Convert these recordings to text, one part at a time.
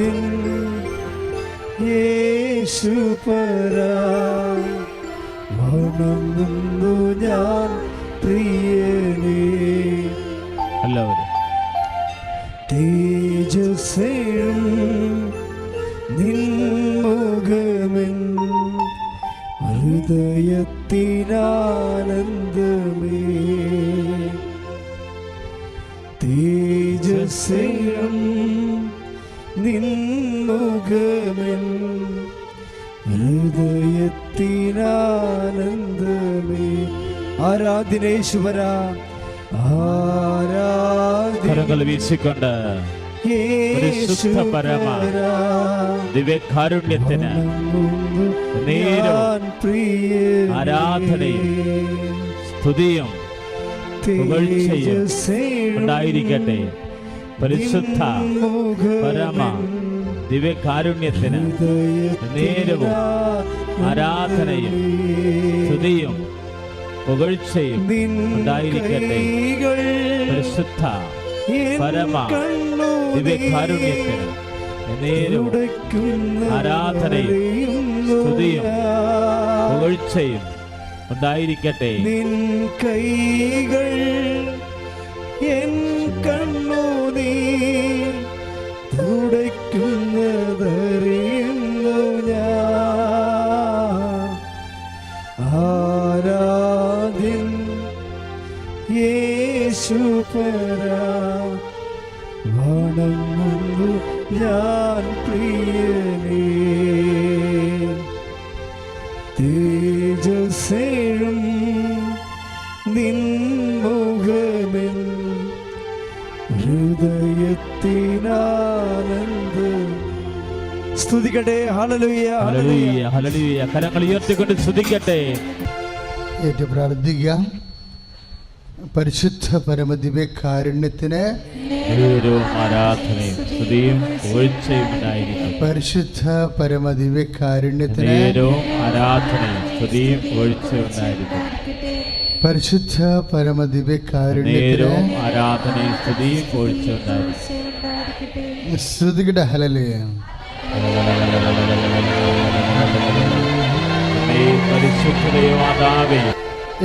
ആരാധ്യൻ യേശുപരാ വണങ്ങുന്നു ഞാൻ പ്രിയനേ. എല്ലാവരും. തേജസ്സേഴും നിൻമുഖമെൻ ഹൃദയത്തിനാനന്ദമേ. തേജസ്സേഴും ഹൃദയത്തിനാനന്ദമേ. ആരാധനേശ്വര കരങ്ങൾ വീശിക്കൊണ്ട് പരിശുദ്ധ പരമ ദിവ്യകാരുണ്യത്തിന് നേരം ആരാധനയും സ്തുതിയും പുകഴ്ചയും ഉണ്ടായിരിക്കട്ടെ. പരിശുദ്ധ പരമ ദിവ്യകാരുണ്യത്തിന് നേരവും ആരാധനയും സ്തുതിയും പുകഴ്ചയും ഉണ്ടായിരിക്കട്ടെ. പരിശുദ്ധ പരമ ദിവ്യകാരുണ്യത്തിന് നേരവും ആരാധനയും സ്തുതിയും പുകഴ്ചയും ഉണ്ടായിരിക്കട്ടെ. കൈകൾ എൻ കണ്ണു നീ തുടയ്ക്കുന്നതറിയുന്നു ഞാൻ. ആരാധ്യൻ യേശുപരാ വണങ്ങുന്നു ഞാൻ പ്രിയനേ. തേജസ്സേഴും സ്തുതിക്കട്ടെ. Hallelujah hallelujah. ഹല്ലേലൂയ കരങ്ങൾ ഉയർത്തിക്കൊണ്ട് സ്തുതിക്കട്ടെ. ഏറ്റു പ്രാർത്ഥിക്കാം പരിശുദ്ധ പരമദിവ്യ കാരുണ്യത്തിന് പരിശുദ്ധ പരമദിവ്യ കാരുണ്യത്തിന് പരിശുദ്ധ പരമദിവ്യ കാരുണ്യത്തിന് ആരാധനയും സ്തുതിയും പുകഴ്ചയും ഉണ്ടായിരിക്കും ശ്രുതികട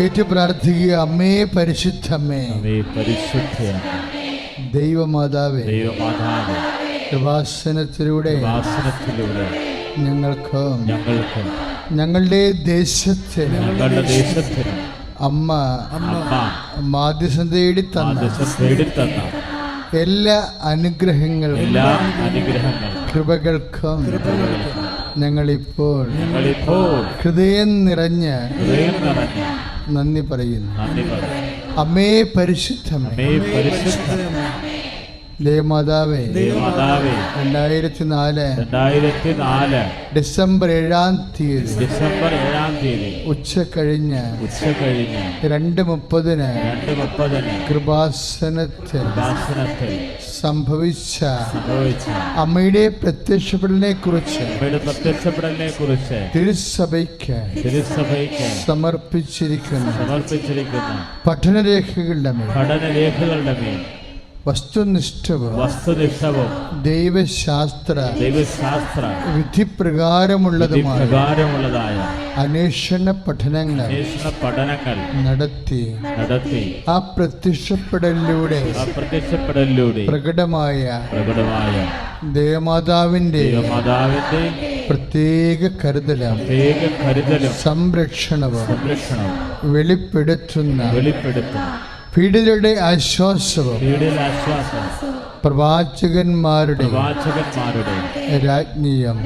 ഏറ്റു പ്രാർത്ഥിക്കുക അമ്മേ പരിശുദ്ധമ്മേ. അമ്മേ പരിശുദ്ധയാണ് ദൈവമാതാവേ ദൈവമാതാവ്. കൃപാസനത്തിലൂടെ ഞങ്ങൾക്ക് ഞങ്ങൾക്ക് ഞങ്ങളുടെ ദേശത്തിന് ഞങ്ങളുടെ ദേശത്തിന് അമ്മ അമ്മ മാധ്യസം തേടി തന്ന എല്ലാ അനുഗ്രഹങ്ങളും എല്ലാ അനുഗ്രഹങ്ങളും കൃപകൾക്കും ഞങ്ങളിപ്പോൾ ഞങ്ങളിപ്പോൾ ഹൃദയം നിറഞ്ഞ ഹൃദയം നിറഞ്ഞ് നന്ദി പറയുന്നു. അമ്മേ പരിശുദ്ധമേ. അമ്മേ പരിശുദ്ധ ദേവമാതാവേ ദൈവമാതാവേ രണ്ടായിരത്തി നാല് രണ്ടായിരത്തി നാല് ഡിസംബർ ഏഴാം തീയതി ഡിസംബർ ഏഴാം തീയതി ഉച്ച കഴിഞ്ഞ് ഉച്ച കഴിഞ്ഞ് രണ്ട് മുപ്പതിന് രണ്ട് മുപ്പതിന് കൃപാസനത്തിൽ ദാസനത്തിൽ സംഭവിച്ച സംഭവിച്ച അമ്മയുടെ പ്രത്യക്ഷപ്പെടലിനെ കുറിച്ച് അമ്മയുടെ പ്രത്യക്ഷപ്പെടലിനെ കുറിച്ച് തിരുസഭയ്ക്ക് തിരുസഭയ്ക്ക് സമർപ്പിച്ചിരിക്കുന്നു. സമർപ്പിച്ചിരിക്കുന്നു. പഠനരേഖകളുടെ മേൽ പഠനരേഖകളുടെ മേൽ വസ്തുനിഷ്ഠവും വസ്തുനിഷ്ഠവും ദൈവശാസ്ത്ര ദൈവശാസ്ത്ര വിധിപ്രകാരമുള്ളതുമായ പ്രകാരമുള്ളതായ അന്വേഷണ പഠനങ്ങൾ അന്വേഷണ പഠനങ്ങൾ നടത്തി നടത്തി ആ പ്രത്യക്ഷപ്പെടലിലൂടെ ആ പ്രത്യക്ഷപ്പെടലിലൂടെ പ്രകടമായ പ്രകടമായ ദേവമാതാവിന്റെ ദേവമാതാവിന്റെ പ്രത്യേക കരുതലും പ്രത്യേക കരുതലും സംരക്ഷണവും സംരക്ഷണവും വെളിപ്പെടുത്തുന്ന വെളിപ്പെടുത്തും പീഡിതരുടെ ആശ്വാസവും പ്രവാചകന്മാരുടെ രാജ്ഞിയും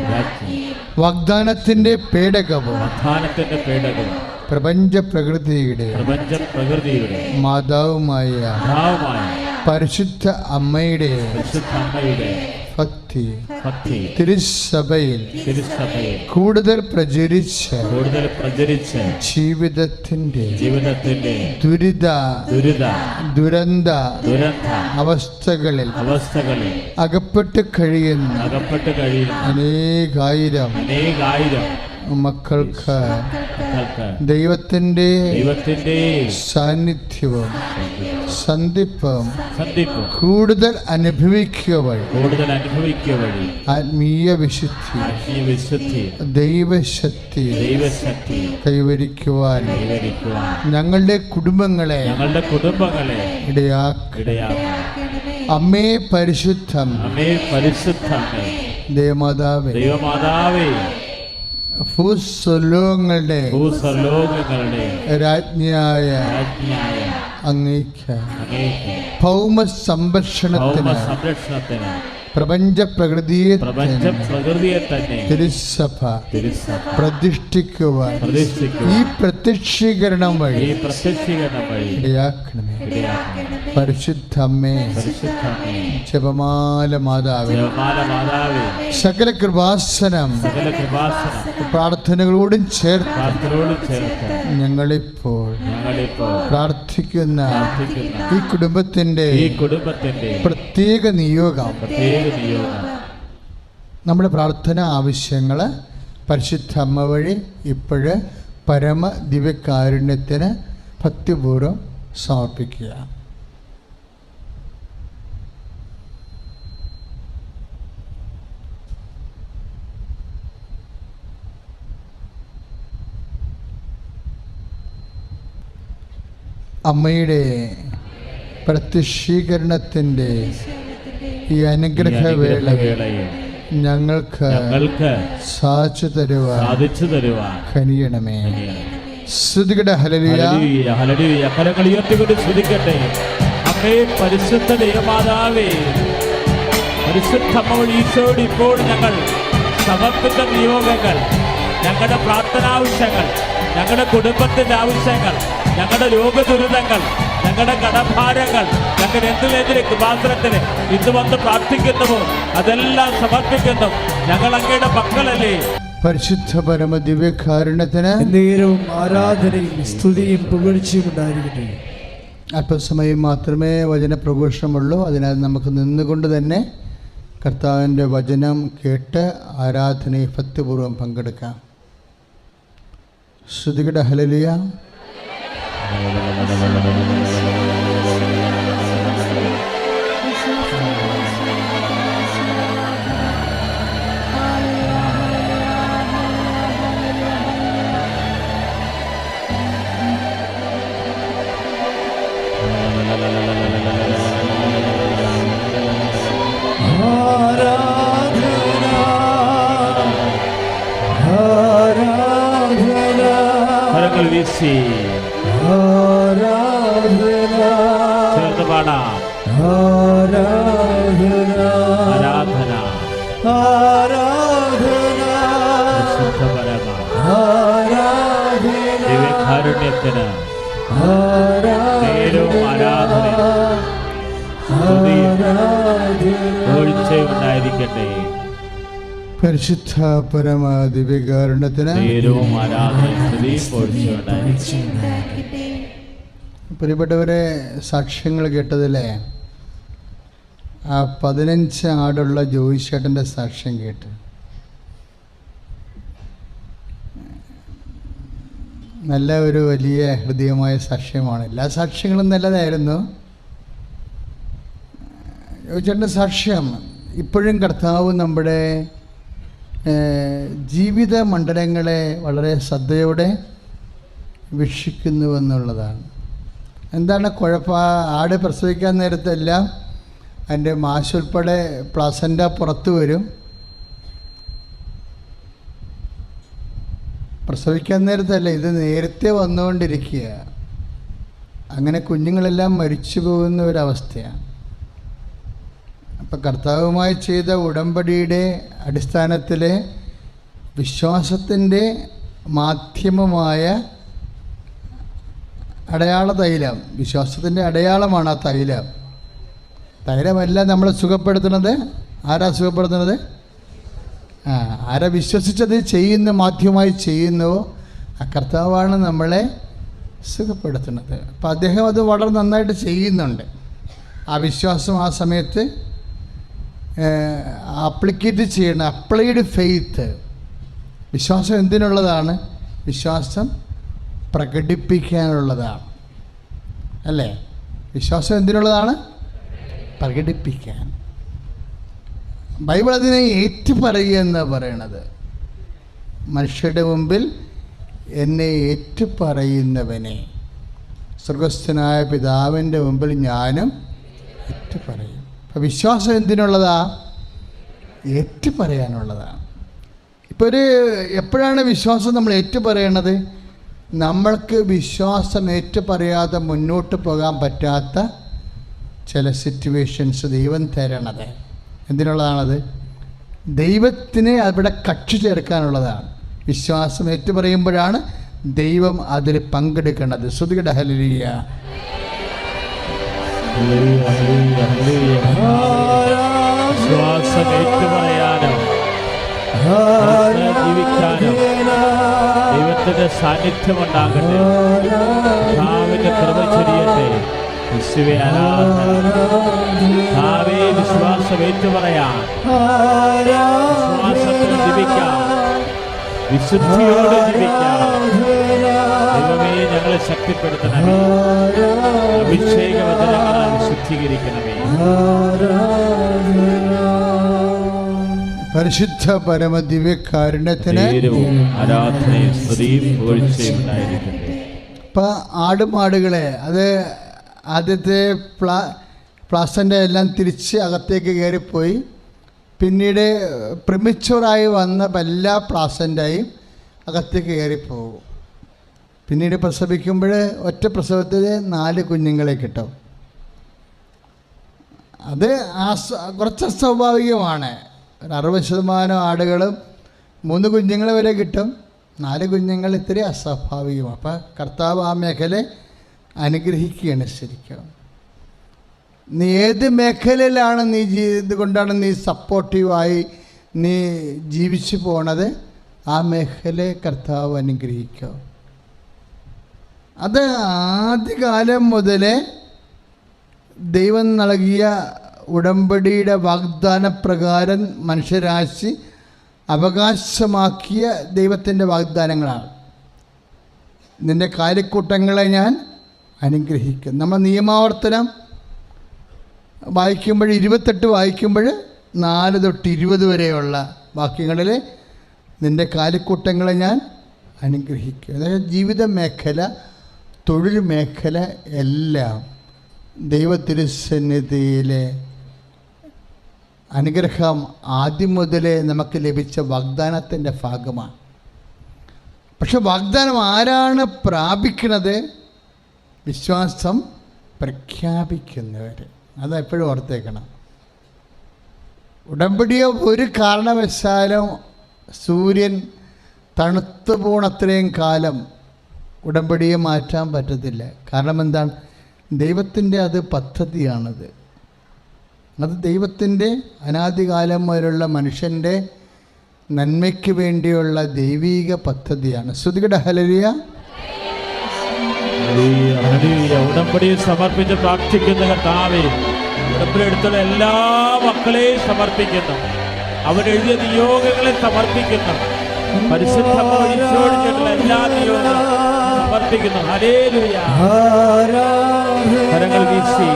വാഗ്ദാനത്തിന്റെ പേടകവും പ്രപഞ്ച പ്രകൃതിയുടെ മാതാവുമായ പരിശുദ്ധ അമ്മയുടെ ഭക്തി. ഭക്തി. തിരുസഭയിൽ തിരുസഭയിൽ കൂടുതൽ പ്രചരിച്ച് കൂടുതൽ പ്രചരിച്ച് ജീവിതത്തിന്റെ ജീവിതത്തിന്റെ ദുരിത ദുരിത ദുരന്ത ദുരന്ത അവസ്ഥകളിൽ അവസ്ഥകളിൽ അകപ്പെട്ട് കഴിയുന്ന അകപ്പെട്ട് കഴിയുന്ന അനേകായിരം അനേകായിരം മക്കൾക്ക് ദൈവത്തിന്റെ ദൈവത്തിന്റെ സാന്നിധ്യവും സന്ധിപ്പം കൂടുതൽ അനുഭവിക്കുക വഴി കൂടുതൽ അനുഭവിക്കുക വഴി ആത്മീയ വിശുദ്ധി ആത്മീയ വിശുദ്ധി ദൈവശക്തി ദൈവശക്തി കൈവരിക്കുവാൻ ഞങ്ങളുടെ കുടുംബങ്ങളെ ഞങ്ങളുടെ കുടുംബങ്ങളെ ഇടയാക്കിടയാക്കും അമ്മേ പരിശുദ്ധം അമ്മേ. പരിശുദ്ധം ദേവമാതാവേ. ദൈവമാതാവേ. ഭൂസ്വലോകങ്ങളുടെ രാജ്ഞിയായ അങ്ങേക്ക് ഭൗമ സംരക്ഷണത്തിന് സംരക്ഷണത്തിന് പ്രപഞ്ച പ്രകൃതിയെ പ്രപഞ്ച പ്രകൃതിയെ തന്നെ തിരുസഭ പ്രതിഷ്ഠിക്കുവാൻ ഈ പ്രത്യക്ഷീകരണം ഈ വഴി പ്രത്യക്ഷീകരണം വഴി ഇടയാക്കണമേ. ഇടയാക്കണം പരിശുദ്ധ അമ്മേ പരിശുദ്ധമേ ജപമാല മാതാവേ. സകല കൃപാസനം പ്രാർത്ഥനകളോടും ചേർത്ത് ഞങ്ങളിപ്പോൾ പ്രാർത്ഥിക്കുന്ന ഈ കുടുംബത്തിന്റെ ഈ കുടുംബത്തിന്റെ പ്രത്യേക നിയോഗം. പ്രത്യേക നിയോഗം. നമ്മുടെ പ്രാർത്ഥന ആവശ്യങ്ങൾ പരിശുദ്ധ അമ്മ വഴി ഇപ്പോഴ് പരമ ദിവ്യകാരുണ്യത്തിന് ഭക്തിപൂർവം സമർപ്പിക്കുക. അമ്മയുടെ പ്രത്യക്ഷീകരണത്തിന്റെ ഈ അനുഗ്രഹ വേളയിൽ വേളയിൽ ഞങ്ങൾക്ക് സാധിച്ചു തരുവാൻ സാധിച്ചു തരുവാൻ കനിയണമേ. ശ്രുതികട ഹലലിയ ഹല്ലേലൂയ. കരങ്ങൾ ഉയർത്തിക്കൊണ്ട് അമ്മേ പരിശുദ്ധ ദേവമാതാവേ പരിശുദ്ധ അമ്മ ഈശോയോട് ഇപ്പോൾ ഞങ്ങൾ സമർപ്പിച്ച നിയോഗങ്ങൾ ഞങ്ങളുടെ പ്രാർത്ഥനാവശ്യങ്ങൾ ഞങ്ങളുടെ കുടുംബത്തിന്റെ ആവശ്യങ്ങൾ ഞങ്ങളുടെ രോഗദുരിതങ്ങൾ ഞങ്ങളുടെ കടഭാരങ്ങൾ ഞങ്ങൾ എന്തിനെതിരെ കൃപാസനത്തിന് ഇന്ന് വന്ന് പ്രാർത്ഥിക്കുന്നുവോ അതെല്ലാം സമർപ്പിക്കുന്നു. ഞങ്ങൾ അങ്ങയുടെ മക്കളല്ലേ? പരിശുദ്ധ പരമ ദിവ്യകാരുണ്യത്തിന് നേരവും ആരാധനയും സ്തുതിയും പുകഴ്ചയും ഉണ്ടായിരിക്കട്ടെ. അല്പസമയം മാത്രമേ വചന പ്രഘോഷമുള്ളൂ അതിനാൽ നമുക്ക് നിന്നുകൊണ്ട് തന്നെ കർത്താവിന്റെ വചനം കേട്ട് ആരാധനയെ ഭക്തിപൂർവം പങ്കെടുക്കാം. ശ്രുതികട ഹലലിയ കരങ്ങൾ വീശി. ചേർന്ന് പാടാം. ആരാധന. ആരാധന ആരാധന ദിവ്യകാരുണ്യത്തിന്. നേരവും ആരാധന ഉണ്ടായിരിക്കട്ടെ. പരിശുദ്ധ പരമ ദിവ്യകാരുണ്യത്തിന് നേരവും ആരാധനയും സ്തുതിയും പ്രിയപ്പെട്ടവരെ സാക്ഷ്യങ്ങൾ കേട്ടതിലെ ആ പതിനഞ്ച് ആടുള്ള ജോയിച്ചേട്ടന്റെ സാക്ഷ്യം കേട്ട്. നല്ല ഒരു വലിയ ഹൃദയമായ സാക്ഷ്യമാണ്. എല്ലാ സാക്ഷ്യങ്ങളും നല്ലതായിരുന്നു. ജോയിച്ചേട്ടന്റെ സാക്ഷ്യം ഇപ്പോഴും കർത്താവ് നമ്മുടെ ജീവിത മണ്ഡലങ്ങളെ വളരെ ശ്രദ്ധയോടെ വീക്ഷിക്കുന്നുവെന്നുള്ളതാണ്. എന്താണ് കുഴപ്പം ആട് പ്രസവിക്കാൻ നേരത്തെല്ലാം അതിന്റെ മാശുൾപ്പെടെ പ്ലസന്റ പുറത്ത് വരും. പ്രസവിക്കാൻ നേരത്തല്ല ഇത് നേരത്തെ വന്നുകൊണ്ടിരിക്കുക. അങ്ങനെ കുഞ്ഞുങ്ങളെല്ലാം മരിച്ചു പോകുന്ന ഒരവസ്ഥയാണ്. അപ്പം കർത്താവുമായി ചെയ്ത ഉടമ്പടിയുടെ അടിസ്ഥാനത്തിൽ വിശ്വാസത്തിന്റെ മാധ്യമമായ അടയാള തൈലം. വിശ്വാസത്തിന്റെ അടയാളമാണ് ആ തൈലം. തൈലമല്ല നമ്മളെ സുഖപ്പെടുത്തുന്നത്. ആരാ സുഖപ്പെടുത്തുന്നത്? ആ ആരാ വിശ്വസിച്ചത് ചെയ്യുന്ന മാധ്യമമായി ചെയ്യുന്നുവോ ആ കർത്താവാണ് നമ്മളെ സുഖപ്പെടുത്തുന്നത്. അപ്പം അദ്ദേഹം അത് വളരെ നന്നായിട്ട് ചെയ്യുന്നുണ്ട്. ആ വിശ്വാസം ആ സമയത്ത് അപ്ലിക്കേറ്റ് ചെയ്യണം. അപ്ലൈഡ് ഫെയ്ത്ത് വിശ്വാസം എന്തിനുള്ളതാണ്? വിശ്വാസം പ്രകടിപ്പിക്കാനുള്ളതാണ്. അല്ലേ? വിശ്വാസം എന്തിനുള്ളതാണ്? പ്രകടിപ്പിക്കാൻ. ബൈബിൾ അതിനെ ഏറ്റുപറയുക എന്ന് പറയണത്. മനുഷ്യരുടെ മുമ്പിൽ എന്നെ ഏറ്റുപറയുന്നവനെ. സ്വർഗസ്ഥനായ പിതാവിന്റെ മുമ്പിൽ ഞാനും ഏറ്റുപറയും അപ്പം വിശ്വാസം എന്തിനുള്ളതാ? ഏറ്റുപറയാനുള്ളതാണ്. ഇപ്പോൾ ഒരു എപ്പോഴാണ് വിശ്വാസം നമ്മൾ ഏറ്റുപറയണത്? നമ്മൾക്ക് വിശ്വാസം ഏറ്റുപറയാതെ മുന്നോട്ട് പോകാൻ പറ്റാത്ത ചില സിറ്റുവേഷൻസ് ദൈവം തരണത്. എന്തിനുള്ളതാണത്? ദൈവത്തിനെ അവിടെ കക്ഷി ചേർക്കാനുള്ളതാണ്. വിശ്വാസം ഏറ്റുപറയുമ്പോഴാണ് ദൈവം അതിൽ പങ്കെടുക്കുന്നത് ശ്രുതികട ഹലിയ വിശ്വാസം ഏറ്റുപറയാനും സാന്നിധ്യം ഉണ്ടാകട്ടെ കൃപ ചൊരിയട്ടെ. വിശ്വാസം ഏറ്റുപറയാൻ ജീവിക്കാം വിശുദ്ധിയോടെ ജീവിക്കണമേ ദൈവമേ ഞങ്ങളെ ശക്തിപ്പെടുത്തണമേ. അഭിഷേക വചനങ്ങളാൽ വിശുദ്ധീകരിക്കണമേ. പരിശുദ്ധ പരമ ദിവ്യകാരുണ്യത്തിന് ഇപ്പൊ ആരാധനയും സ്തുതിയും പുകഴ്ചയും ഉണ്ടായിരിക്കട്ടെ. ഇപ്പം ആടുമാടുകളെ അത് ആദ്യത്തെ പ്ലാ പ്ലാസന്റെ എല്ലാം തിരിച്ച് അകത്തേക്ക് കയറിപ്പോയി. പിന്നീട് പ്രിമിച്ചുറായി വന്ന എല്ലാ പ്ലാസന്റായും അകത്ത് കയറിപ്പോകും. പിന്നീട് പ്രസവിക്കുമ്പോൾ ഒറ്റ പ്രസവത്തിൽ നാല് കുഞ്ഞുങ്ങളെ കിട്ടും. അത് ആസ് കുറച്ച് അസ്വാഭാവികമാണ്. ഒരു അറുപത് ശതമാനം ആടുകളും മൂന്ന് കുഞ്ഞുങ്ങൾ വരെ കിട്ടും. നാല് കുഞ്ഞുങ്ങൾ ഇത്തിരി അസ്വാഭാവികമാണ്. അപ്പം കർത്താവ് ആ മേഖല അനുഗ്രഹിക്കുകയാണ് ശരിക്കും. നീ ഏത് മേഖലയിലാണ് നീ ജീവിതം കൊണ്ടാണ് നീ സപ്പോർട്ടീവായി നീ ജീവിച്ചു പോണത്? ആ മേഖലയെ കർത്താവ് അനുഗ്രഹിക്കുക അത് ആദ്യകാലം മുതലേ ദൈവം നൽകിയ ഉടമ്പടിയുടെ വാഗ്ദാന പ്രകാരം മനുഷ്യരാശി അവകാശമാക്കിയ ദൈവത്തിന്റെ വാഗ്ദാനങ്ങളാണ്. നിന്റെ കാര്യക്കൂട്ടങ്ങളെ ഞാൻ അനുഗ്രഹിക്കും. നമ്മൾ നിയമാവർത്തനം വായിക്കുമ്പോൾ ഇരുപത്തെട്ട് വായിക്കുമ്പോൾ നാല് തൊട്ട് ഇരുപത് വരെയുള്ള വാക്യങ്ങളിൽ നിന്റെ കാലിക്കൂട്ടങ്ങളെ ഞാൻ അനുഗ്രഹിക്കും. അതായത് ജീവിത മേഖല തൊഴിൽ മേഖല എല്ലാം ദൈവത്തിരുസന്നിധിയിലെ അനുഗ്രഹം ആദ്യം മുതലേ നമുക്ക് ലഭിച്ച വാഗ്ദാനത്തിന്റെ ഭാഗമാണ്. പക്ഷെ വാഗ്ദാനം ആരാണ് പ്രാപിക്കുന്നത്? വിശ്വാസം പ്രഖ്യാപിക്കുന്നവർ അത് എപ്പോഴും ഓർത്തേക്കണം. ഉടമ്പടിയോ ഒരു കാരണവശാലും സൂര്യൻ തണുത്തു പോണത്രയും കാലം ഉടമ്പടിയെ മാറ്റാൻ പറ്റത്തില്ല. കാരണം എന്താണ് ദൈവത്തിന്റെ അത് പദ്ധതിയാണത്. അത് ദൈവത്തിന്റെ അനാദികാലം മുതലുള്ള മനുഷ്യന്റെ നന്മയ്ക്ക് വേണ്ടിയുള്ള ദൈവീക പദ്ധതിയാണ്. ശ്രുതികട ഹലരിയ ഉടമ്പടിയിൽ സമർപ്പിച്ച് പ്രാർത്ഥിക്കുന്ന കർത്താവേ ഉടമ്പടി എടുത്തുള്ള എല്ലാ മക്കളെയും സമർപ്പിക്കുന്നു. അവരെഴുതിയ നിയോഗങ്ങളെ സമർപ്പിക്കുന്നു. പരിശുദ്ധ എല്ലാ നിയോഗങ്ങളും സമർപ്പിക്കുന്നു. ഹരേ കരങ്ങൾ വീശി.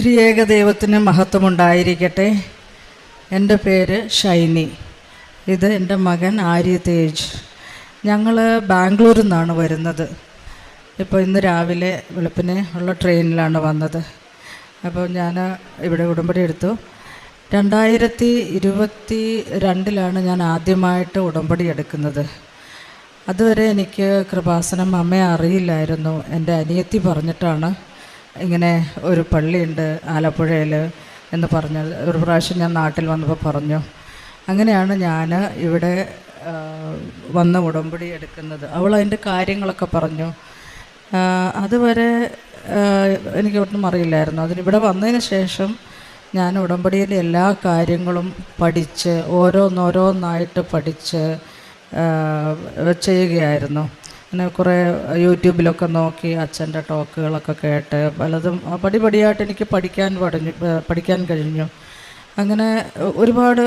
ത്രിയേക ദൈവത്തിന് മഹത്വമുണ്ടായിരിക്കട്ടെ. എന്റെ പേര് ഷൈനി. ഇത് എന്റെ മകൻ ആര്യ തേജ്. ഞങ്ങൾ ബാംഗ്ലൂരിൽ നിന്നാണ് വരുന്നത്. ഇപ്പോൾ ഇന്ന് രാവിലെ വെളുപ്പിനെ ഉള്ള ട്രെയിനിലാണ് വന്നത്. അപ്പോൾ ഞാൻ ഇവിടെ ഉടമ്പടി എടുത്തു. രണ്ടായിരത്തി ഇരുപത്തി രണ്ടിലാണ് ഞാൻ ആദ്യമായിട്ട് ഉടമ്പടി എടുക്കുന്നത്. അതുവരെ എനിക്ക് കൃപാസനം അമ്മയെ അറിയില്ലായിരുന്നു. എന്റെ അനിയത്തി പറഞ്ഞിട്ടാണ് ഇങ്ങനെ ഒരു പള്ളിയുണ്ട് ആലപ്പുഴയിൽ എന്ന് പറഞ്ഞ ഒരു പ്രാവശ്യം ഞാൻ നാട്ടിൽ വന്നപ്പോൾ പറഞ്ഞു. അങ്ങനെയാണ് ഞാൻ ഇവിടെ വന്ന് ഉടമ്പടി എടുക്കുന്നത്. അവൾ അതിന്റെ കാര്യങ്ങളൊക്കെ പറഞ്ഞു. അതുവരെ എനിക്ക് അറിയില്ലായിരുന്നു. അതിന് ഇവിടെ വന്നതിന് ശേഷം ഞാൻ ഉടമ്പടിയിലെ എല്ലാ കാര്യങ്ങളും പഠിച്ച് ഓരോന്നോരോന്നായിട്ട് പഠിച്ച് ചെയ്യുകയായിരുന്നു. അങ്ങനെ കുറേ യൂട്യൂബിലൊക്കെ നോക്കി അച്ഛന്റെ ടോക്കുകളൊക്കെ കേട്ട് പലതും പടിപടിയായിട്ട് എനിക്ക് പഠിക്കാൻ പഠിഞ്ഞു പഠിക്കാൻ കഴിഞ്ഞു. അങ്ങനെ ഒരുപാട്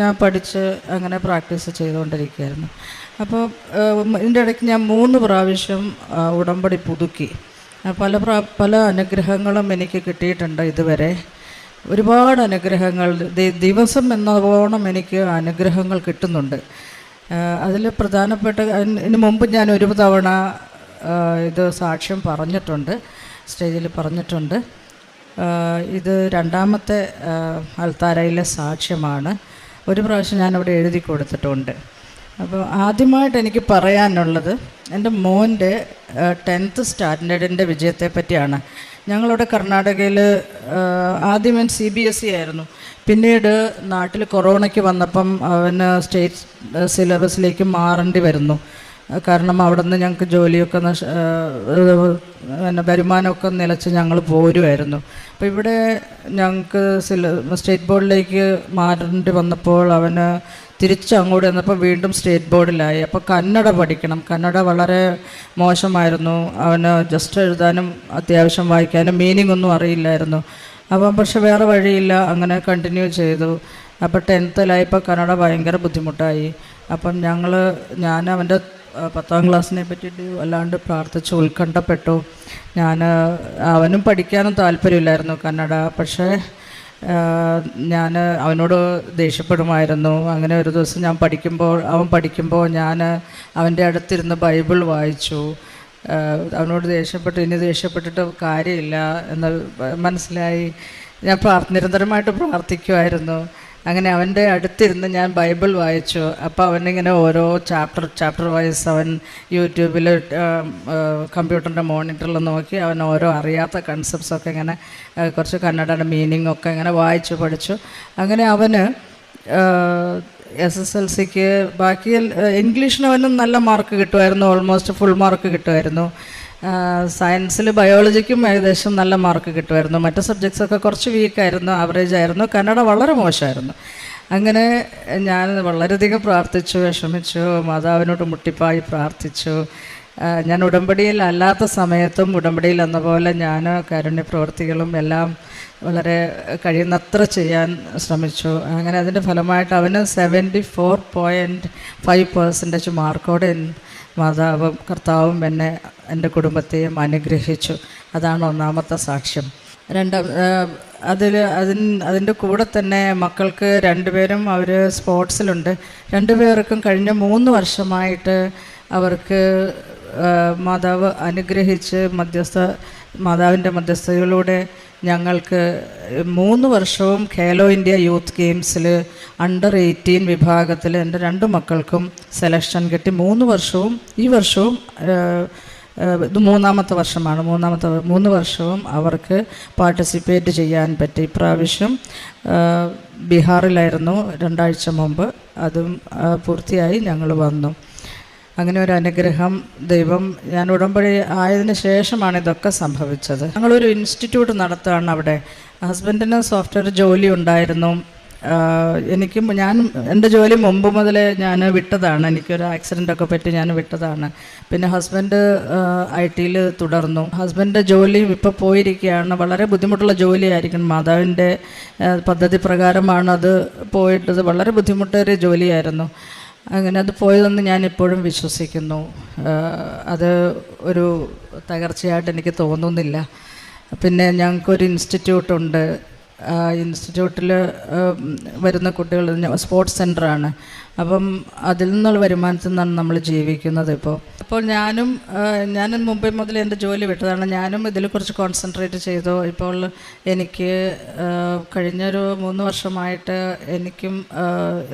ഞാൻ പഠിച്ച് അങ്ങനെ പ്രാക്ടീസ് ചെയ്തുകൊണ്ടിരിക്കുകയായിരുന്നു. അപ്പോൾ ഇതിന്റെ ഇടയ്ക്ക് ഞാൻ മൂന്ന് പ്രാവശ്യം ഉടമ്പടി പുതുക്കി. പല പല അനുഗ്രഹങ്ങളും എനിക്ക് കിട്ടിയിട്ടുണ്ട് ഇതുവരെ. ഒരുപാട് അനുഗ്രഹങ്ങൾ. ദിവസം എന്നോണം എനിക്ക് അനുഗ്രഹങ്ങൾ കിട്ടുന്നുണ്ട്. അതിൽ പ്രധാനപ്പെട്ട ഇതിനു മുമ്പ് ഞാൻ ഒരു തവണ ഇത് സാക്ഷ്യം പറഞ്ഞിട്ടുണ്ട്. സ്റ്റേജിൽ പറഞ്ഞിട്ടുണ്ട്. ഇത് രണ്ടാമത്തെ അൽത്താരയിലെ സാക്ഷ്യമാണ്. ഒരു പ്രാവശ്യം ഞാനവിടെ എഴുതി കൊടുത്തിട്ടുണ്ട്. അപ്പോൾ ആദ്യമായിട്ട് എനിക്ക് പറയാനുള്ളത് എന്റെ മോന്റെ ടെൻത്ത് സ്റ്റാൻഡേർഡിന്റെ വിജയത്തെ പറ്റിയാണ് ഞങ്ങളുടെ കർണാടകയിൽ ആദ്യം ഞാൻ സി ബി എസ് ഇ ആയിരുന്നു. പിന്നീട് നാട്ടിൽ കൊറോണയ്ക്ക് വന്നപ്പം അവന് സ്റ്റേറ്റ് സിലബസിലേക്ക് മാറേണ്ടി വരുന്നു. കാരണം അവിടെ നിന്ന് ഞങ്ങൾക്ക് ജോലിയൊക്കെ നഷ് പിന്നെ വരുമാനമൊക്കെ നിലച്ച് ഞങ്ങൾ പോരുമായിരുന്നു അപ്പോൾ ഇവിടെ ഞങ്ങൾക്ക് സില സ്റ്റേറ്റ് ബോർഡിലേക്ക് മാറേണ്ടി വന്നപ്പോൾ അവന് തിരിച്ച് അങ്ങോട്ട് വന്നപ്പോൾ വീണ്ടും സ്റ്റേറ്റ് ബോർഡിലായി. അപ്പോൾ കന്നഡ പഠിക്കണം. കന്നഡ വളരെ മോശമായിരുന്നു. അവന് ജസ്റ്റ് എഴുതാനും അത്യാവശ്യം വായിക്കാനും മീനിങ് ഒന്നും അറിയില്ലായിരുന്നു. അപ്പം പക്ഷെ വേറെ വഴിയില്ല. അങ്ങനെ കണ്ടിന്യൂ ചെയ്തു. അപ്പോൾ ടെൻത്തിലായപ്പോൾ കന്നഡ ഭയങ്കര ബുദ്ധിമുട്ടായി. അപ്പം ഞങ്ങൾ ഞാൻ അവന്റെ പത്താം ക്ലാസ്സിനെ പറ്റിയിട്ട് വല്ലാണ്ട് പ്രാർത്ഥിച്ച് ഉത്കണ്ഠപ്പെട്ടു. ഞാൻ അവനും പഠിക്കാനും താല്പര്യമില്ലായിരുന്നു കന്നഡ. പക്ഷേ ഞാൻ അവനോട് ദേഷ്യപ്പെടുമായിരുന്നു. അങ്ങനെ ഒരു ദിവസം ഞാൻ പഠിക്കുമ്പോൾ അവൻ പഠിക്കുമ്പോൾ ഞാൻ അവന്റെ അടുത്തിരുന്ന് ബൈബിൾ വായിച്ചു. അവനോട് ദേഷ്യപ്പെട്ട് ഇനി ദേഷ്യപ്പെട്ടിട്ട് കാര്യമില്ല എന്ന് മനസ്സിലായി. ഞാൻ നിരന്തരമായിട്ട് പ്രാർത്ഥിക്കുമായിരുന്നു അങ്ങനെ അവന്റെ അടുത്തിരുന്ന് ഞാൻ ബൈബിൾ വായിച്ചു. അപ്പോൾ അവനിങ്ങനെ ഓരോ ചാപ്റ്റർ ചാപ്റ്റർ വൈസ് അവൻ യൂട്യൂബിൽ കമ്പ്യൂട്ടറിന്റെ മോണിറ്ററിൽ നോക്കി അവൻ ഓരോ അറിയാത്ത കൺസെപ്റ്റ്സൊക്കെ ഇങ്ങനെ കുറച്ച് കന്നഡയുടെ മീനിങ് ഒക്കെ ഇങ്ങനെ വായിച്ചു പഠിച്ചു. അങ്ങനെ അവന് എസ് എസ് എൽ സിക്ക് ബാക്കി ഇംഗ്ലീഷിന് അവനും നല്ല മാർക്ക് കിട്ടുമായിരുന്നു ഓൾമോസ്റ്റ് ഫുൾ മാർക്ക് കിട്ടുമായിരുന്നു. സയൻസിൽ ബയോളജിക്കും ഏകദേശം നല്ല മാർക്ക് കിട്ടുമായിരുന്നു. മറ്റ് സബ്ജക്ട്സൊക്കെ കുറച്ച് വീക്കായിരുന്നു ആവറേജ് ആയിരുന്നു. കന്നഡ വളരെ മോശമായിരുന്നു. അങ്ങനെ ഞാൻ വളരെയധികം പ്രാർത്ഥിച്ചു വിഷമിച്ചു മാതാവിനോട് മുട്ടിപ്പായി പ്രാർത്ഥിച്ചു. ഞാൻ ഉടമ്പടിയിൽ അല്ലാത്ത സമയത്തും ഉടമ്പടിയിൽ എന്ന പോലെ ഞാൻ കാരുണ്യ പ്രവൃത്തികളും എല്ലാം വളരെ കഴിയുന്നത്ര ചെയ്യാൻ ശ്രമിച്ചു. അങ്ങനെ അതിന്റെ ഫലമായിട്ട് അവന് seventy four point five percentage മാർക്കോടെ മാതാവും കർത്താവും എന്നെ എന്റെ കുടുംബത്തെയും അനുഗ്രഹിച്ചു. അതാണ് ഒന്നാമത്തെ സാക്ഷ്യം. രണ്ടാം അതിൽ അതിന് അതിന്റെ കൂടെ തന്നെ മക്കൾക്ക് രണ്ടുപേരും അവർ സ്പോർട്സിലുണ്ട്. രണ്ടുപേർക്കും കഴിഞ്ഞ മൂന്ന് വർഷമായിട്ട് അവർക്ക് മാതാവ് അനുഗ്രഹിച്ച് മധ്യസ്ഥ മാതാവിന്റെ മധ്യസ്ഥതയിലൂടെ ഞങ്ങൾക്ക് മൂന്ന് വർഷവും ഖേലോ ഇന്ത്യ യൂത്ത് ഗെയിംസിൽ അണ്ടർ എയ്റ്റീൻ വിഭാഗത്തിൽ എന്റെ രണ്ട് മക്കൾക്കും സെലക്ഷൻ കിട്ടി. മൂന്ന് വർഷവും ഈ വർഷവും ഇത് മൂന്നാമത്തെ വർഷമാണ്. മൂന്നാമത്തെ മൂന്ന് വർഷവും അവർക്ക് പാർട്ടിസിപ്പേറ്റ് ചെയ്യാൻ പറ്റി. ഇപ്രാവശ്യം ബീഹാറിലായിരുന്നു. രണ്ടാഴ്ച മുമ്പ് അതും പൂർത്തിയായി ഞങ്ങൾ വന്നു. അങ്ങനെ ഒരു അനുഗ്രഹം ദൈവം ഞാൻ ഉടമ്പടി ആയതിന് ശേഷമാണ് ഇതൊക്കെ സംഭവിച്ചത്. ഞങ്ങളൊരു ഇൻസ്റ്റിറ്റ്യൂട്ട് നടത്തുകയാണ് അവിടെ. ഹസ്ബൻഡിന് സോഫ്റ്റ്വെയർ ജോലി ഉണ്ടായിരുന്നു. എനിക്കും ഞാൻ എന്റെ ജോലി മുമ്പ് മുതലേ ഞാൻ വിട്ടതാണ്. എനിക്കൊരു ആക്സിഡന്റ് ഒക്കെ പറ്റി ഞാൻ വിട്ടതാണ്. പിന്നെ ഹസ്ബൻഡ് ഐ ടിയിൽ തുടർന്നു. ഹസ്ബൻഡിന്റെ ജോലി ഇപ്പോൾ പോയിരിക്കുകയാണ്. വളരെ ബുദ്ധിമുട്ടുള്ള ജോലിയായിരിക്കും. മാതാവിന്റെ പദ്ധതി പ്രകാരമാണ് അത് പോയിട്ടത്. വളരെ ബുദ്ധിമുട്ടേറിയ ജോലിയായിരുന്നു. അങ്ങനെ അത് പോയതെന്ന് ഞാൻ എപ്പോഴും വിശ്വസിക്കുന്നു അത് ഒരു തകർച്ചയായിട്ട് എനിക്ക് തോന്നുന്നില്ല. പിന്നെ ഞങ്ങൾക്കൊരു ഇൻസ്റ്റിറ്റ്യൂട്ടുണ്ട്. ഇൻസ്റ്റിറ്റ്യൂട്ടിൽ വരുന്ന കുട്ടികൾ സ്പോർട്സ് സെന്ററാണ് അപ്പം അതിൽ നിന്നുള്ള വരുമാനത്തിൽ നിന്നാണ് നമ്മൾ ജീവിക്കുന്നത് ഇപ്പോൾ. അപ്പോൾ ഞാനും ഞാൻ മുമ്പേ മുതൽ എന്റെ ജോലി വിട്ടതാണ്. ഞാനും ഇതിൽ കുറച്ച് കോൺസെൻട്രേറ്റ് ചെയ്തു. ഇപ്പോൾ എനിക്ക് കഴിഞ്ഞൊരു മൂന്ന് വർഷമായിട്ട് എനിക്കും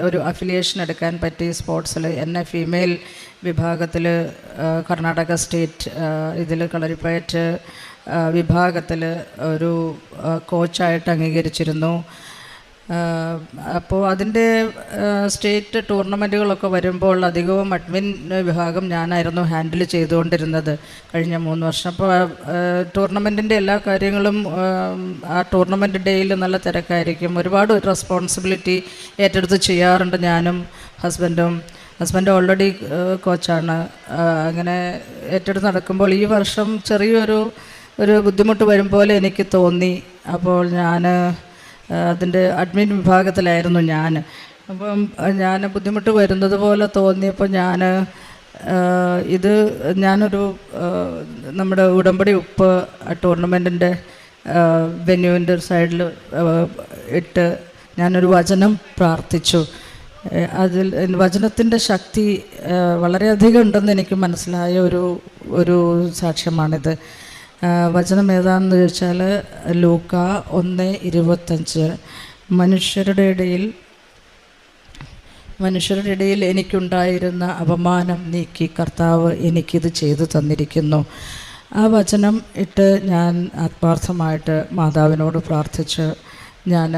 ഒരു അഫിലിയേഷൻ എടുക്കാൻ പറ്റി സ്പോർട്സിൽ എന്നെ ഫീമെയിൽ വിഭാഗത്തിൽ കർണാടക സ്റ്റേറ്റ് ഇതിൽ കളരിപ്പയറ്റ് വിഭാഗത്തിൽ ഒരു കോച്ചായിട്ട് അംഗീകരിച്ചിരുന്നു. അപ്പോൾ അതിന്റെ സ്റ്റേറ്റ് ടൂർണമെന്റുകളൊക്കെ വരുമ്പോൾ അധികവും അഡ്മിൻ വിഭാഗം ഞാനായിരുന്നു ഹാൻഡിൽ ചെയ്തുകൊണ്ടിരുന്നത് കഴിഞ്ഞ മൂന്ന് വർഷം. അപ്പോൾ ടൂർണമെന്റിന്റെ എല്ലാ കാര്യങ്ങളും ആ, ടൂർണമെന്റ് ഡേയിൽ നല്ല തിരക്കായിരിക്കും. ഒരുപാട് റെസ്പോൺസിബിലിറ്റി ഏറ്റെടുത്ത് ചെയ്യാറുണ്ട് ഞാനും ഹസ്ബൻഡും. ഹസ്ബൻഡ് ഓൾറെഡി കോച്ചാണ്. അങ്ങനെ ഏറ്റെടുത്ത് നടക്കുമ്പോൾ ഈ വർഷം ചെറിയൊരു ഒരു ബുദ്ധിമുട്ട് വരും പോലെ എനിക്ക് തോന്നി. അപ്പോൾ ഞാൻ അതിന്റെ അഡ്മിൻ വിഭാഗത്തിലായിരുന്നു ഞാൻ. അപ്പം ഞാൻ ബുദ്ധിമുട്ട് വരുന്നത് പോലെ തോന്നിയപ്പോൾ ഞാൻ ഇത് ഞാനൊരു നമ്മുടെ ഉടമ്പടി ഉപ്പ് ടൂർണമെന്റിന്റെ വെന്യൂവിന്റെ സൈഡിൽ ഇട്ട് ഞാനൊരു വചനം പ്രാർത്ഥിച്ചു. അതിൽ വചനത്തിന്റെ ശക്തി വളരെയധികം ഉണ്ടെന്ന് എനിക്ക് മനസ്സിലായ ഒരു ഒരു സാക്ഷ്യമാണിത്. വചനം ഏതാണെന്ന് ചോദിച്ചാൽ ലൂക്ക ഒന്ന് ഇരുപത്തഞ്ച്. മനുഷ്യരുടെ ഇടയിൽ മനുഷ്യരുടെ ഇടയിൽ എനിക്കുണ്ടായിരുന്ന അപമാനം നീക്കി കർത്താവ് എനിക്കിത് ചെയ്തു തന്നിരിക്കുന്നു. ആ വചനം ഇട്ട് ഞാൻ ആത്മാർത്ഥമായിട്ട് മാതാവിനോട് പ്രാർത്ഥിച്ച് ഞാൻ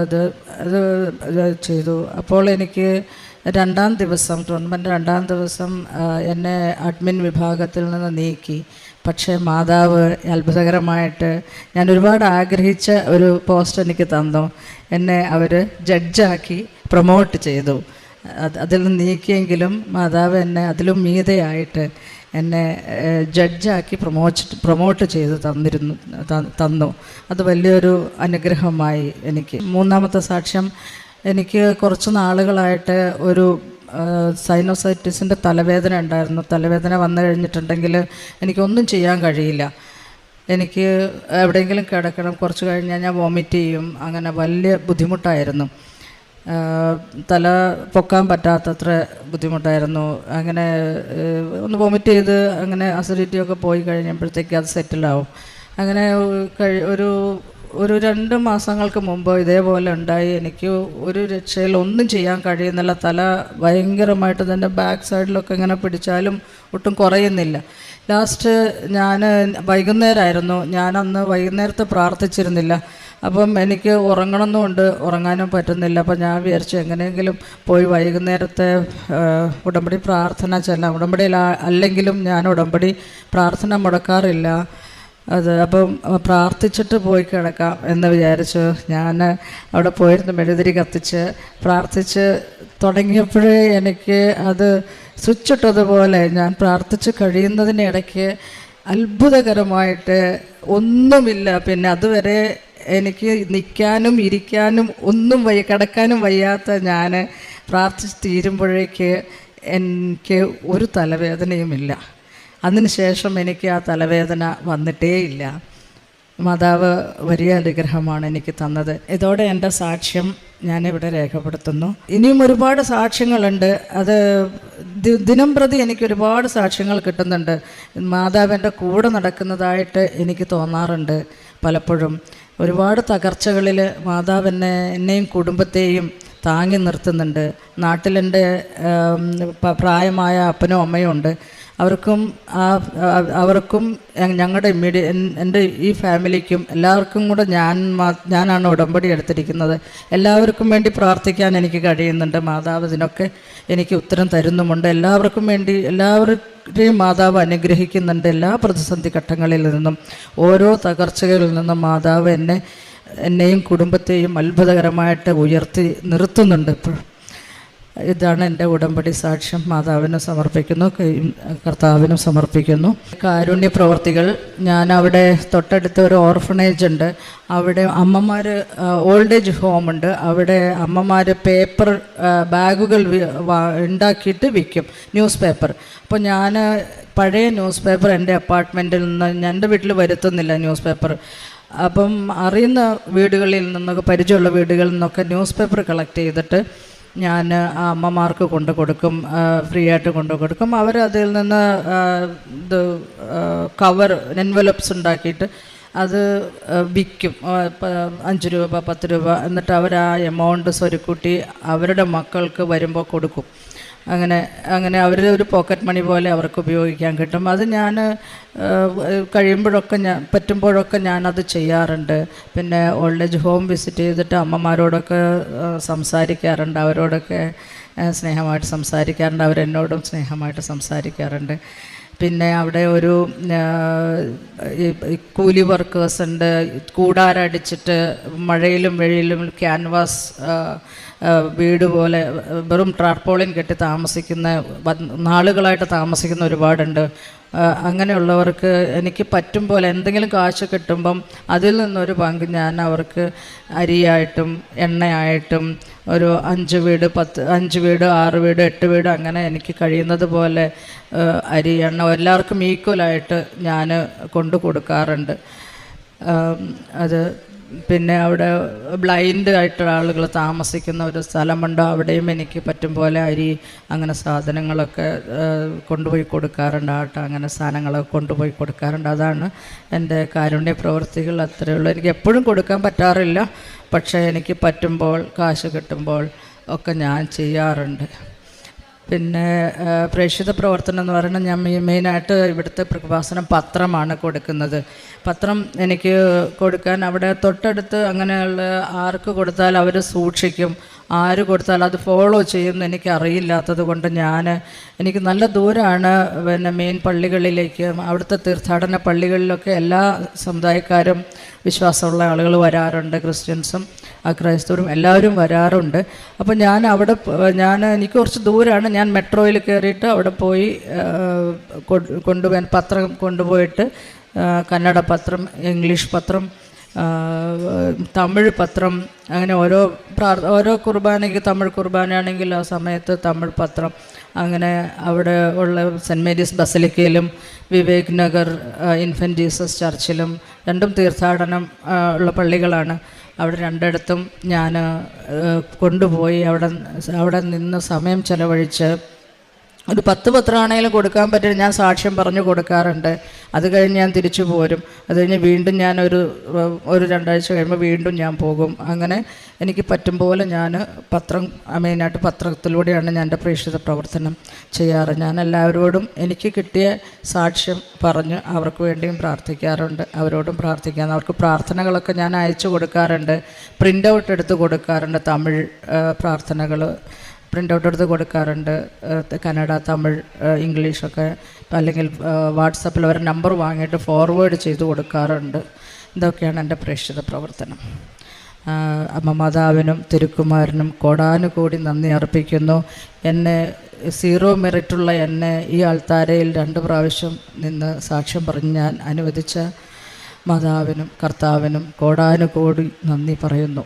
അത് അത് ചെയ്തു. അപ്പോൾ എനിക്ക് രണ്ടാം ദിവസം ടൂർണമെന്റ് രണ്ടാം ദിവസം എന്നെ അഡ്മിൻ വിഭാഗത്തിൽ നിന്ന് നീക്കി. പക്ഷേ മാതാവ് അത്ഭുതകരമായിട്ട് ഞാൻ ഒരുപാട് ആഗ്രഹിച്ച ഒരു പോസ്റ്റ് എനിക്ക് തന്നു. എന്നെ അവർ ജഡ്ജാക്കി പ്രൊമോട്ട് ചെയ്തു. അത് അതിൽ നിന്ന് നീക്കിയെങ്കിലും മാതാവ് എന്നെ അതിലും മീതയായിട്ട് എന്നെ ജഡ്ജാക്കി പ്രൊമോച്ച് പ്രൊമോട്ട് ചെയ്ത് തന്നിരുന്നു തന്നു. അത് വലിയൊരു അനുഗ്രഹമായി എനിക്ക്. മൂന്നാമത്തെ സാക്ഷ്യം എനിക്ക് കുറച്ച് നാളുകളായിട്ട് ഒരു സൈനോസൈറ്റിസിന്റെ തലവേദന ഉണ്ടായിരുന്നു. തലവേദന വന്നു കഴിഞ്ഞിട്ടുണ്ടെങ്കിൽ എനിക്കൊന്നും ചെയ്യാൻ കഴിയില്ല. എനിക്ക് എവിടെയെങ്കിലും കിടക്കണം കുറച്ച് കഴിഞ്ഞാൽ ഞാൻ വോമിറ്റ് ചെയ്യും. അങ്ങനെ വലിയ ബുദ്ധിമുട്ടായിരുന്നു. തല പൊക്കാൻ പറ്റാത്തത്ര ബുദ്ധിമുട്ടായിരുന്നു. അങ്ങനെ ഒന്ന് വോമിറ്റ് ചെയ്ത് അങ്ങനെ അസിഡിറ്റിയൊക്കെ പോയി കഴിഞ്ഞപ്പോഴത്തേക്ക് അത് സെറ്റിലാവും അങ്ങനെ ഒരു ഒരു രണ്ട് മാസങ്ങൾക്ക് മുമ്പ് ഇതേപോലെ ഉണ്ടായി. എനിക്ക് ഒരു രക്ഷയിൽ ഒന്നും ചെയ്യാൻ കഴിയുന്നില്ല. തല ഭയങ്കരമായിട്ട് തന്നെ ബാക്ക് സൈഡിലൊക്കെ ഇങ്ങനെ പിടിച്ചാലും ഒട്ടും കുറയുന്നില്ല. ലാസ്റ്റ് ഞാൻ വൈകുന്നേരമായിരുന്നു ഞാൻ അന്ന് വൈകുന്നേരത്തെ പ്രാർത്ഥിച്ചിരുന്നില്ല. അപ്പം എനിക്ക് ഉറങ്ങണമെന്നുണ്ട് ഉറങ്ങാനും പറ്റുന്നില്ല. അപ്പം ഞാൻ വിചാരിച്ചു എങ്ങനെയെങ്കിലും പോയി വൈകുന്നേരത്തെ ഉടമ്പടി പ്രാർത്ഥന ചെല്ലാം. ഉടമ്പടിയിൽ അല്ലെങ്കിലും ഞാൻ ഉടമ്പടി പ്രാർത്ഥന മുടക്കാറില്ല. അത് അപ്പം പ്രാർത്ഥിച്ചിട്ട് പോയി കിടക്കാം എന്ന് വിചാരിച്ചു. ഞാൻ അവിടെ പോയിരുന്ന് മെഴുതിരി കത്തിച്ച്. പ്രാർത്ഥിച്ച് തുടങ്ങിയപ്പോഴേ എനിക്ക് അത് സ്വിച്ച് ഇട്ടതുപോലെ ഞാൻ പ്രാർത്ഥിച്ച് കഴിയുന്നതിനിടയ്ക്ക് അത്ഭുതകരമായിട്ട് ഒന്നുമില്ല. പിന്നെ അതുവരെ എനിക്ക് നിൽക്കാനും ഇരിക്കാനും ഒന്നും വയ്യ കിടക്കാനും വയ്യാത്ത ഞാൻ പ്രാർത്ഥിച്ച് തീരുമ്പോഴേക്ക് എനിക്ക് ഒരു തലവേദനയുമില്ല. അതിനുശേഷം എനിക്ക് ആ തലവേദന വന്നിട്ടേയില്ല. മാതാവ് വലിയ അനുഗ്രഹമാണ് എനിക്ക് തന്നത്. ഇതോടെ എന്റെ സാക്ഷ്യം ഞാനിവിടെ രേഖപ്പെടുത്തുന്നു. ഇനിയും ഒരുപാട് സാക്ഷ്യങ്ങളുണ്ട്. അത് ദിനം പ്രതി എനിക്ക് ഒരുപാട് സാക്ഷ്യങ്ങൾ കിട്ടുന്നുണ്ട്. മാതാവിന്റെ കൂടെ നടക്കുന്നതായിട്ട് എനിക്ക് തോന്നാറുണ്ട് പലപ്പോഴും. ഒരുപാട് തകർച്ചകളിൽ മാതാവ് എന്നെ എന്നെയും കുടുംബത്തെയും താങ്ങി നിർത്തുന്നുണ്ട്. നാട്ടിലെന്റെ പ്രായമായ അപ്പനും അമ്മയും ഉണ്ട്. അവർക്കും അവർക്കും ഞങ്ങളുടെ ഇമ്മീഡിയ എന്റെ ഈ ഫാമിലിക്കും എല്ലാവർക്കും കൂടെ ഞാൻ ഞാനാണ് ഉടമ്പടി എടുത്തിരിക്കുന്നത്. എല്ലാവർക്കും വേണ്ടി പ്രാർത്ഥിക്കാൻ എനിക്ക് കഴിയുന്നുണ്ട്. മാതാവ് ഇതിനൊക്കെ എനിക്ക് ഉത്തരം തരുന്നുമുണ്ട്. എല്ലാവർക്കും വേണ്ടി എല്ലാവരുടെയും മാതാവ് അനുഗ്രഹിക്കുന്നുണ്ട് എല്ലാ പ്രതിസന്ധി ഘട്ടങ്ങളിൽ നിന്നും. ഓരോ തകർച്ചകളിൽ നിന്നും മാതാവ് എന്നെ എന്നെയും കുടുംബത്തെയും അത്ഭുതകരമായിട്ട് ഉയർത്തി നിർത്തുന്നുണ്ട് ഇപ്പോൾ ഇതാണ് എന്റെ ഉടമ്പടി സാക്ഷ്യം. മാതാവിനും സമർപ്പിക്കുന്നു കർത്താവിനും സമർപ്പിക്കുന്നു. കാരുണ്യ പ്രവർത്തികൾ. ഞാൻ അവിടെ തൊട്ടടുത്ത ഒരു ഓർഫണേജ് ഉണ്ട്. അവിടെ അമ്മമാർ ഓൾഡ് ഏജ് ഹോം ഉണ്ട്. അവിടെ അമ്മമാർ പേപ്പർ ബാഗുകൾ ഉണ്ടാക്കിയിട്ട് വിൽക്കും ന്യൂസ് പേപ്പർ അപ്പോൾ ഞാൻ പഴയ ന്യൂസ് പേപ്പർ എന്റെ അപ്പാർട്ട്മെന്റിൽ നിന്ന് എന്റെ വീട്ടിൽ വരുത്തുന്നില്ല ന്യൂസ് പേപ്പർ അപ്പം അറിയുന്ന വീടുകളിൽ നിന്നൊക്കെ പരിചയമുള്ള വീടുകളിൽ നിന്നൊക്കെ ന്യൂസ് പേപ്പർ കളക്ട് ചെയ്തിട്ട് ഞാൻ ആ അമ്മമാർക്ക് കൊണ്ടു കൊടുക്കും ഫ്രീ ആയിട്ട് കൊണ്ടു കൊടുക്കും. അവർ അതിൽ നിന്ന് ഇത് കവർ എൻവലപ്സ് ഉണ്ടാക്കിയിട്ട് അത് വിൽക്കും. അഞ്ച് രൂപ പത്ത് രൂപ എന്നിട്ട് അവർ ആ എമൗണ്ട് സ്വരുക്കൂട്ടി അവരുടെ മക്കൾക്ക് വരുമ്പോൾ കൊടുക്കും. അങ്ങനെ അങ്ങനെ അവർ ഒരു പോക്കറ്റ് മണി പോലെ അവർക്ക് ഉപയോഗിക്കാൻ കിട്ടും. അത് ഞാൻ കഴിയുമ്പോഴൊക്കെ ഞാൻ പറ്റുമ്പോഴൊക്കെ ഞാനത് ചെയ്യാറുണ്ട്. പിന്നെ ഓൾഡ് ഏജ് ഹോം വിസിറ്റ് ചെയ്തിട്ട് അമ്മമാരോടൊക്കെ സംസാരിക്കാറുണ്ട്. അവരോടൊക്കെ സ്നേഹമായിട്ട് സംസാരിക്കാറുണ്ട്. അവരെന്നോടും സ്നേഹമായിട്ട് സംസാരിക്കാറുണ്ട്. പിന്നെ അവിടെ ഒരു കൂലി വർക്കേഴ്സ് ഉണ്ട്. കൂടാരടിച്ചിട്ട് മഴയിലും വെഴിയിലും ക്യാൻവാസ് വീട് പോലെ വെറും ട്രാർപോളിൻ കെട്ടി താമസിക്കുന്ന നാളുകളായിട്ട് താമസിക്കുന്ന ഒരുപാടുണ്ട്. അങ്ങനെയുള്ളവർക്ക് എനിക്ക് പറ്റും പോലെ എന്തെങ്കിലും കാശ് കിട്ടുമ്പം അതിൽ നിന്നൊരു പങ്ക് ഞാൻ അവർക്ക് അരിയായിട്ടും എണ്ണയായിട്ടും ഒരു അഞ്ച് വീട് പത്ത് അഞ്ച് വീട് ആറ് വീട് എട്ട് വീട് അങ്ങനെ എനിക്ക് കഴിയുന്നത് പോലെ അരി എണ്ണ എല്ലാവർക്കും ഈക്വലായിട്ട് ഞാൻ കൊണ്ടു കൊടുക്കാറുണ്ട്. അത് പിന്നെ അവിടെ ബ്ലൈൻഡ് ആയിട്ടുള്ള ആളുകൾ താമസിക്കുന്ന ഒരു സ്ഥലമുണ്ട്. അവിടെയും എനിക്ക് പറ്റും പോലെ അരി അങ്ങനെ സാധനങ്ങളൊക്കെ കൊണ്ടുപോയി കൊടുക്കാറുണ്ട്. ആട്ട അങ്ങനെ സാധനങ്ങളൊക്കെ കൊണ്ടുപോയി കൊടുക്കാറുണ്ട്. അതാണ് എന്റെ കാരുണ്യ പ്രവൃത്തികൾ. അത്രയേ ഉള്ളൂ. എനിക്ക് എപ്പോഴും കൊടുക്കാൻ പറ്റാറില്ല. പക്ഷേ എനിക്ക് പറ്റുമ്പോൾ കാശ് കിട്ടുമ്പോൾ ഒക്കെ ഞാൻ ചെയ്യാറുണ്ട്. പിന്നെ പ്രേക്ഷിത പ്രവർത്തനം എന്ന് പറയുന്നത് ഞാൻ മെയി- മെയിനായിട്ട് ഇവിടുത്തെ പ്രഭാസനം പത്രമാണ് കൊടുക്കുന്നത്. പത്രം എനിക്ക് കൊടുക്കാൻ അവിടെ തൊട്ടടുത്ത് അങ്ങനെയുള്ള ആർക്ക് കൊടുത്താൽ അവർ സൂക്ഷിക്കും ആര് കൊടുത്താൽ അത് ഫോളോ ചെയ്യുമെന്ന് എനിക്ക് അറിയില്ലാത്തത് കൊണ്ട് ഞാൻ എനിക്ക് നല്ല ദൂരമാണ് പിന്നെ മെയിൻ പള്ളികളിലേക്ക് അവിടുത്തെ തീർത്ഥാടന പള്ളികളിലൊക്കെ എല്ലാ സമുദായക്കാരും വിശ്വാസമുള്ള ആളുകൾ വരാറുണ്ട് ക്രിസ്ത്യൻസും. ആ ക്രൈസ്തവരും എല്ലാവരും വരാറുണ്ട്. അപ്പോൾ ഞാൻ അവിടെ ഞാൻ എനിക്ക് കുറച്ച് ദൂരമാണ് ഞാൻ മെട്രോയിൽ കയറിയിട്ട് അവിടെ പോയി കൊണ്ടുപോകാൻ പത്രം കൊണ്ടുപോയിട്ട് കന്നഡ പത്രം ഇംഗ്ലീഷ് പത്രം തമിഴ് പത്രം അങ്ങനെ ഓരോ പ്രാർ ഓരോ കുർബാനയ്ക്ക് തമിഴ് കുർബാനയാണെങ്കിൽ ആ സമയത്ത് തമിഴ് പത്രം. അങ്ങനെ അവിടെ ഉള്ള സെന്റ് മേരീസ് ബസലിക്കയിലും വിവേക് നഗർ ഇൻഫന്റ് ജീസസ് ചർച്ചിലും രണ്ടും തീർത്ഥാടനം ഉള്ള പള്ളികളാണ്. അവിടെ രണ്ടിടത്തും ഞാൻ കൊണ്ടുപോയി. അവിടെ അവിടെ നിന്ന് സമയം ചെലവഴിച്ച് ഒരു പത്ത് പത്രമാണെങ്കിലും കൊടുക്കാൻ പറ്റില്ല. ഞാൻ സാക്ഷ്യം പറഞ്ഞു കൊടുക്കാറുണ്ട്. അത് കഴിഞ്ഞ് ഞാൻ തിരിച്ചു പോരും. അത് കഴിഞ്ഞ് വീണ്ടും ഞാൻ ഒരു ഒരു രണ്ടാഴ്ച കഴിയുമ്പോൾ വീണ്ടും ഞാൻ പോകും. അങ്ങനെ എനിക്ക് പറ്റും പോലെ ഞാൻ പത്രം മെയിനായിട്ട് പത്രത്തിലൂടെയാണ് ഞാൻ എന്റെ പ്രേക്ഷിത പ്രവർത്തനം ചെയ്യാറ്. ഞാൻ എല്ലാവരോടും എനിക്ക് കിട്ടിയ സാക്ഷ്യം പറഞ്ഞ് അവർക്ക് വേണ്ടിയും പ്രാർത്ഥിക്കാറുണ്ട്. അവരോടും പ്രാർത്ഥിക്കാൻ അവർക്ക് പ്രാർത്ഥനകളൊക്കെ ഞാൻ അയച്ചു കൊടുക്കാറുണ്ട്. പ്രിന്റ് ഔട്ട് എടുത്ത് കൊടുക്കാറുണ്ട് തമിഴ് പ്രാർത്ഥനകൾ പ്രിന്റ് ഔട്ട് എടുത്ത് കൊടുക്കാറുണ്ട്. കന്നഡ തമിഴ് ഇംഗ്ലീഷ് ഇംഗ്ലീഷൊക്കെ. അല്ലെങ്കിൽ വാട്സപ്പിൽ അവരുടെ നമ്പർ വാങ്ങിയിട്ട് ഫോർവേഡ് ചെയ്ത് കൊടുക്കാറുണ്ട്. ഇതൊക്കെയാണ് എന്റെ പ്രേക്ഷിത പ്രവർത്തനം. അമ്മ മാതാവിനും തിരുക്കുമാരനും കോടാനുകൂടി നന്ദി അർപ്പിക്കുന്നു. എന്നെ സീറോ മെറിറ്റുള്ള എന്നെ ഈ ആൾത്താരയിൽ രണ്ട് പ്രാവശ്യം നിന്ന് സാക്ഷ്യം പറഞ്ഞ് ഞാൻ അനുവദിച്ച മാതാവിനും കർത്താവിനും കോടാനുകൂടി നന്ദി പറയുന്നു.